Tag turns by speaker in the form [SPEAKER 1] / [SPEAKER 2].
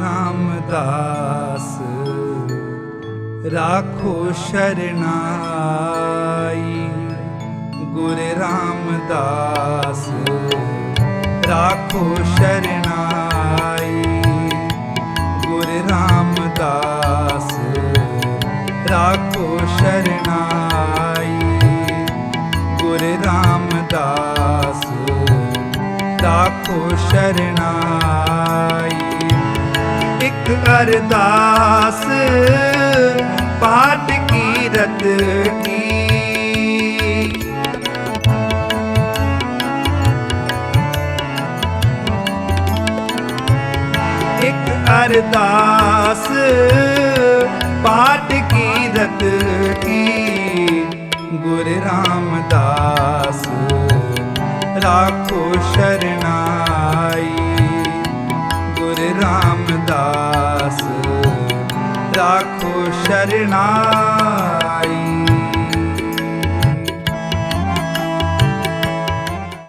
[SPEAKER 1] ਰਾਮਦਾਸ ਰਾਖੋ ਸ਼ਰਨਾਈ ਗੁਰ ਰਾਮਦਾਸ ਰਾਖੋ ਸ਼ਰਨਾਈ ਗੁਰ ਰਾਮਦਾਸ ਰਾਖੋ ਸ਼ਰਨਾਈ ਗੁਰ ਰਾਮਦਾਸ ਰਾਖੋ ਸ਼ਰਨਾਈ ਇੱਕ ਅਰਦਾਸ ਪਾਠ ਕੀਰਤ ਕੀ। ਇੱਕ ਅਰਦਾਸ ਪਾਠ ਕੀਰਤ ਕੀ। ਗੁਰ ਰਾਮਦਾਸ ਰਾਖੋ ਸ਼ਰਨਾਈ। ਰਵਿਦਾਸ ਰਾਖੋ ਸ਼ਰਣਾ